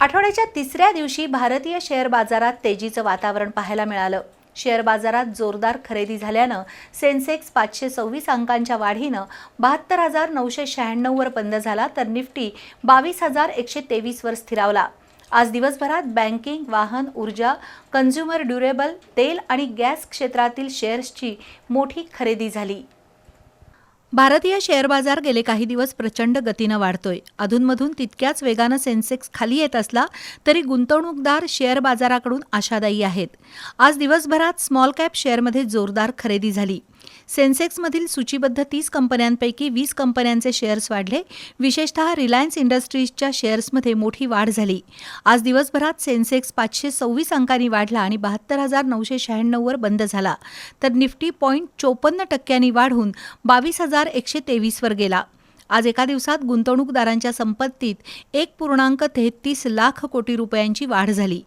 आठवड्याच्या तिसऱ्या दिवशी भारतीय शेअर बाजारात तेजीचं वातावरण पाहायला मिळालं. शेअर बाजारात जोरदार खरेदी झाल्यानं सेन्सेक्स पाचशे सव्वीस अंकांच्या वाढीनं बहात्तर हजार नऊशे शहाण्णववर बंद झाला तर निफ्टी बावीस हजार एकशे तेवीसवर स्थिरावला. आज दिवसभरात बँकिंग वाहन ऊर्जा कन्झ्युमर ड्युरेबल तेल आणि गॅस क्षेत्रातील शेअर्सची मोठी खरेदी झाली. भारतीय शेअर बाजार गेले काही दिवस प्रचंड गतीनं वाढतोय. अधूनमधून तितक्याच वेगानं सेन्सेक्स खाली येत असला तरी गुंतवणूकदार शेअर बाजाराकडून आशादायी आहेत. आज दिवसभरात स्मॉल कॅप शेअरमध्ये जोरदार खरेदी झाली. सेन्सेक्समधील सूचीबद्ध तीस कंपन्यांपैकी वीस कंपन्यांचे शेअर्स वाढले. विशेषतः रिलायन्स इंडस्ट्रीजच्या शेअर्समध्ये मोठी वाढ झाली. आज दिवसभरात सेन्सेक्स पाचशे सव्वीस अंकांनी वाढला आणि बहात्तर हजार नऊशे शहाण्णववर बंद झाला. तर निफ्टी पॉईंट चोपन्न टक्क्यांनी वाढून बावीस हजार एकशे तेवीसवर गेला. आज एका दिवसात गुंतवणूकदारांच्या संपत्तीत एक पूर्णांक तेहतीस लाख कोटी रुपयांची वाढ झाली.